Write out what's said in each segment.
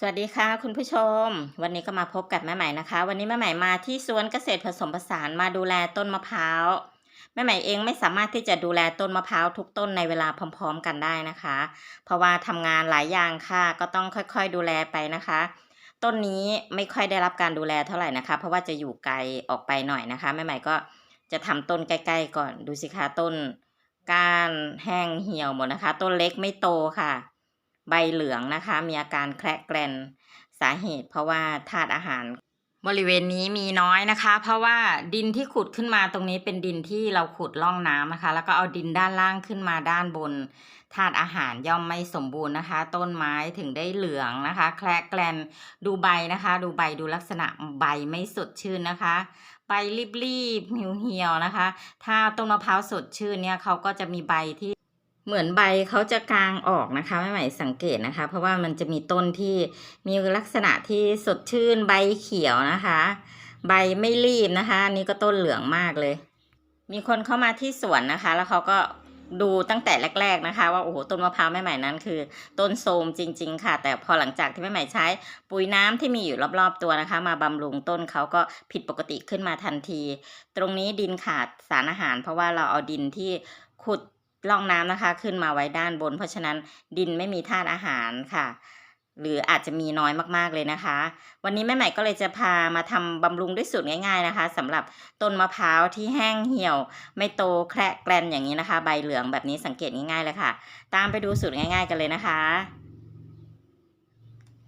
สวัสดีค่ะคุณผู้ชม วันนี้ก็มาพบกับแม่ใหม่นะคะ วันนี้แม่ใหม่มาที่สวนเกษตรผสมผสานมาดูแลต้นมะพร้าวแม่ใหม่เองไม่สามารถที่จะดูแลต้นมะพร้าวทุกต้นในเวลาพร้อม ๆ กันได้นะคะ เพราะว่าทำงานหลายอย่างค่ะก็ต้องค่อยๆดูแลไปนะคะ ต้นนี้ไม่ค่อยได้รับการดูแลเท่าไหร่นะคะ เพราะว่าจะอยู่ไกลออกไปหน่อยนะคะแม่ใหม่ก็จะทำต้นใกล้ๆก่อนดูสิคะต้นก้านแห้งเหี่ยวหมดนะคะ ต้นเล็กไม่โตค่ะ ใบเหลืองนะคะ มีอาการแคระแกรนสาเหตุเพราะว่าธาตุอาหารบริเวณนี้มีน้อยนะคะ เพราะว่าดินที่ขุดขึ้นมาตรงนี้เป็นดินที่เราขุดล่องน้ำนะคะ แล้วก็เอาดินด้านล่างขึ้นมาด้านบนธาตุอาหารย่อมไม่สมบูรณ์นะคะ ต้นไม้ถึงได้เหลืองนะคะ แคระแกรนดูใบนะคะ ดูใบดูลักษณะใบไม่สดชื่นนะคะใบรีบๆเหี่ยวๆนะคะ ถ้าต้นมะพร้าวสดชื่นเนี่ยเขาก็จะมีใบที่ เหมือนใบเขาจะกลางออกนะคะแม่ใหม่สังเกตนะคะ เพราะว่ามันจะมีต้นที่มีลักษณะที่สดชื่นใบเขียวนะคะ ใบไม่รีบนะคะนนี้ก็ต้นเหลืองมากเลย มีคนเข้ามาที่สวนนะคะ แล้วเขาก็ดูตั้งแต่แรก ๆนะคะ ว่าโอ้โหต้นมะพร้าวแม่ใหม่นั้นคือ ต้นโทรมจริง ๆ ค่ะ แต่พอหลังจากที่แม่ใหม่ใช้ ปุ๋ยน้ำที่มีอยู่รอบๆตัวนะคะ มาบำรุงต้นเขาก็ผิดปกติขึ้นมาทันที ตรงนี้ดินขาดสารอาหาร เพราะว่าเราเอาดินที่ขุด ร่องน้ำนะคะ ขึ้นมาไว้ด้านบน เพราะฉะนั้นดินไม่มีธาตุอาหารค่ะ หรืออาจจะมีน้อยมากๆเลยนะคะ วันนี้แม่ใหม่ก็เลยจะพามาทำบำรุงด้วยสูตรง่ายๆนะคะสำหรับต้นมะพร้าวที่แห้งเหี่ยว ไม่โตแคระแกรนอย่างนี้นะคะ ใบเหลืองแบบนี้สังเกตง่ายๆเลยค่ะ ตามไปดูสูตรง่าย ๆ กันเลยนะคะ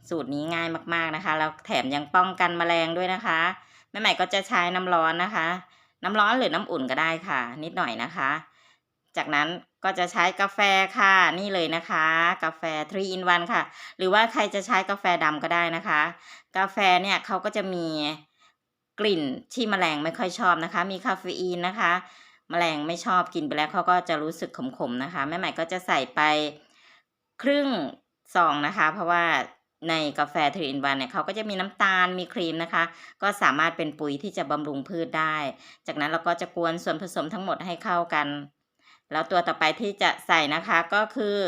สูตรนี้ง่ายมากๆนะคะ แล้วแถมยังป้องกันแมลงด้วยนะคะ แม่ใหม่ก็จะใช้น้ำร้อนนะคะ น้ำร้อนหรือน้ำอุ่นก็ได้ค่ะ นิดหน่อยนะคะ จากนั้นก็จะใช้กาแฟค่ะนี่เลยนะคะ กาแฟ3 in 1ค่ะ หรือว่าใครจะใช้กาแฟดำก็ได้นะคะ กาแฟเนี่ยเขาก็จะมีกลิ่นที่แมลงไม่ค่อยชอบนะคะ มีคาเฟอีนนะคะแมลงไม่ชอบกินไปแล้วเขาก็จะรู้สึกขมๆนะคะ แม่ใหม่ก็จะใส่ไปครึ่งซองนะคะ เพราะว่าในกาแฟทรีอินวันเนี่ยเขาก็จะมีน้ำตาลมีครีมนะคะ ก็สามารถเป็นปุ๋ยที่จะบำรุงพืชได้ จากนั้นเราก็จะกวนส่วนผสมทั้งหมดให้เข้ากัน แล้วตัวต่อไปที่จะใส่นะคะก็คือ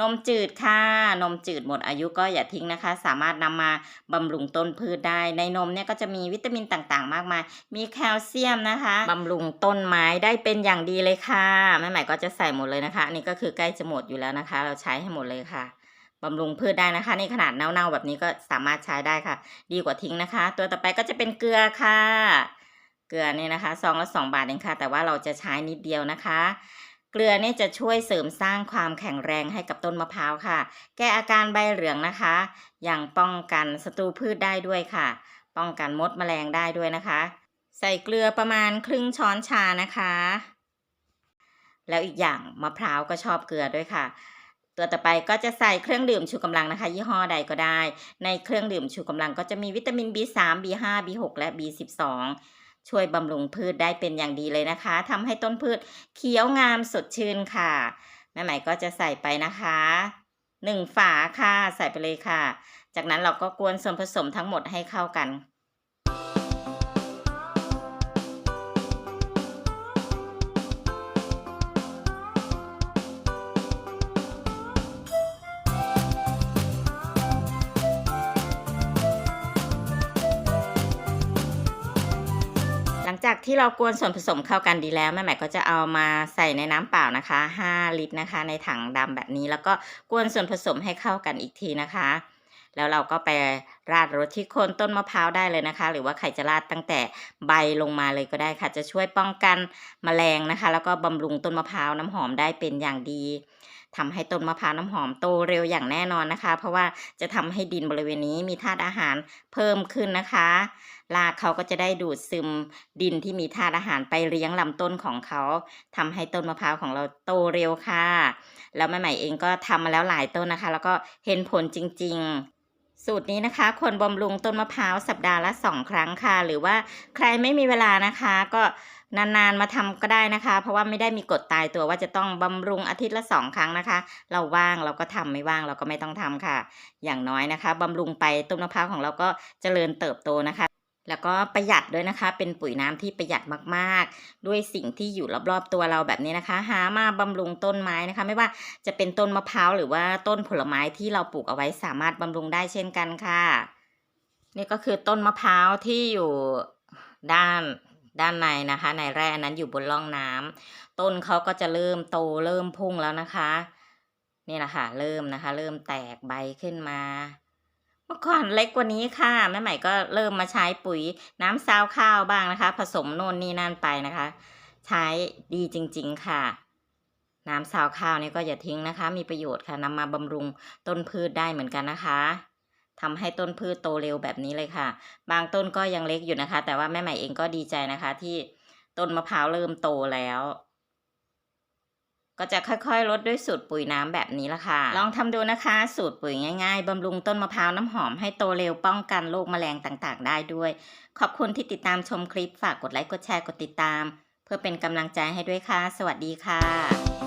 นมจืดค่ะ นมจืดหมดอายุก็อย่าทิ้งนะคะ สามารถนำมาบำรุงต้นพืชได้ ในนมเนี่ยก็จะมีวิตามินต่างๆ มากมาย มีแคลเซียมนะคะบำรุงต้นไม้ได้เป็นอย่างดีเลยค่ะแม่ใหม่ก็จะใส่หมดเลยนะคะอันนี้ก็คือใกล้จะหมดอยู่แล้วนะคะ เราใช้ให้หมดเลยค่ะบำรุงพืชได้นะคะนี่ขนาดเน่าๆแบบนี้ก็สามารถใช้ได้ค่ะ ดีกว่าทิ้งนะคะ ตัวต่อไปก็จะเป็นเกลือค่ะ เกลือเนี่ยนะคะซองละสองบาทเองค่ะ แต่ว่าเราจะใช้นิดเดียวนะคะ เกลือเนี่ยจะช่วยเสริมสร้างความแข็งแรงให้กับต้นมะพร้าวค่ะ แก้อาการใบเหลืองนะคะยังป้องกันศัตรูพืชได้ด้วยค่ะ ป้องกันมดแมลงได้ด้วยนะคะ ใส่เกลือประมาณครึ่งช้อนชานะคะ แล้วอีกอย่างมะพร้าวก็ชอบเกลือด้วยค่ะ ตัวต่อไปก็จะใส่เครื่องดื่มชูกำลังนะคะ ยี่ห้อใดก็ได้ ในเครื่องดื่มชูกำลังก็จะมีวิตามิน B3 B5 B6 และ B12 ช่วยบำรุงพืชได้เป็นอย่างดีเลยนะคะทำให้ต้นพืชเขียวงามสดชื่นค่ะ แม่ใหม่ก็จะใส่ไปนะคะหนึ่งฝาค่ะใส่ไปเลยค่ะ จากนั้นเราก็กวนส่วนผสมทั้งหมดให้เข้ากัน จากที่เรากวนส่วนผสมเข้ากันดีแล้วแม่ใหม่ก็จะเอามาใส่ในน้ำเปล่านะคะ 5 ลิตรนะคะ ในถังดำแบบนี้ แล้วก็กวนส่วนผสมให้เข้ากันอีกทีนะคะ แล้วเราก็ไปราดรสที่โคนต้นมะพร้าวได้เลยนะคะ หรือว่าใครจะราดตั้งแต่ใบลงมาเลยก็ได้ค่ะ จะช่วยป้องกันแมลงนะคะ แล้วก็บำรุงต้นมะพร้าวน้ำหอมได้เป็นอย่างดี ทำให้ต้นมะพร้าวน้ำหอมโตเร็วอย่างแน่นอนนะคะ เพราะว่าจะทำให้ดินบริเวณนี้มีธาตุอาหารเพิ่มขึ้นนะคะรากเขาก็จะได้ดูดซึมดินที่มีธาตุอาหารไปเลี้ยงลำต้นของเขาทำให้ต้นมะพร้าวของเราโตเร็วค่ะ แล้วแม่ใหม่เองก็ทำมาแล้วหลายต้นนะคะ แล้วก็เห็นผลจริง ๆ สูตรนี้นะคะควรบำรุงต้นมะพร้าวสัปดาห์ละสองครั้งค่ะ หรือว่าใครไม่มีเวลานะคะ ก็นานๆมาทำก็ได้นะคะ เพราะว่าไม่ได้มีกฎตายตัวว่าจะต้องบำรุงอาทิตย์ละสองครั้งนะคะ เราว่างเราก็ทำไม่ว่างเราก็ไม่ต้องทำค่ะ อย่างน้อยนะคะบำรุงไปต้นมะพร้าวของเราก็เจริญเติบโตนะคะ แล้วก็ประหยัดด้วยนะคะ เป็นปุ๋ยน้ำที่ประหยัดมากๆ ด้วยสิ่งที่อยู่รอบๆตัวเราแบบนี้นะคะ หามาบำรุงต้นไม้นะคะ ไม่ว่าจะเป็นต้นมะพร้าวหรือว่าต้นผลไม้ที่เราปลูกเอาไว้สามารถบำรุงได้เช่นกันค่ะ นี่ก็คือต้นมะพร้าวที่อยู่ด้านด้านในนะคะ ในแร่นั้นอยู่บนร่องน้ำต้นเขาก็จะเริ่มโตเริ่มพุ่งแล้วนะคะ นี่แหละค่ะเริ่มนะคะ เริ่มแตกใบขึ้นมา เมื่อก่อนเล็กกว่านี้ค่ะแม่ใหม่ก็เริ่มมาใช้ปุ๋ยน้ำซาวข้าวบ้างนะคะ ผสมโน่นนี่นั่นไปนะคะ ใช้ดีจริง ๆ ค่ะ น้ำซาวข้าวนี่ก็อย่าทิ้งนะคะ มีประโยชน์ค่ะนำมาบำรุงต้นพืชได้เหมือนกันนะคะทำให้ต้นพืชโตเร็วแบบนี้เลยค่ะ บางต้นก็ยังเล็กอยู่นะคะ แต่ว่าแม่ใหม่เองก็ดีใจนะคะ ที่ต้นมะพร้าวเริ่มโตแล้ว ก็จะค่อยๆลดด้วยสูตรปุ๋ยน้ำแบบนี้ละค่ะ ลองทำดูนะคะ สูตรปุ๋ยง่ายๆบำรุงต้นมะพร้าวน้ำหอมให้โตเร็วป้องกันโรคแมลงต่างๆ ได้ด้วย ขอบคุณที่ติดตามชมคลิปฝากกดไลค์กดแชร์กดติดตาม เพื่อเป็นกำลังใจให้ด้วยค่ะ สวัสดีค่ะ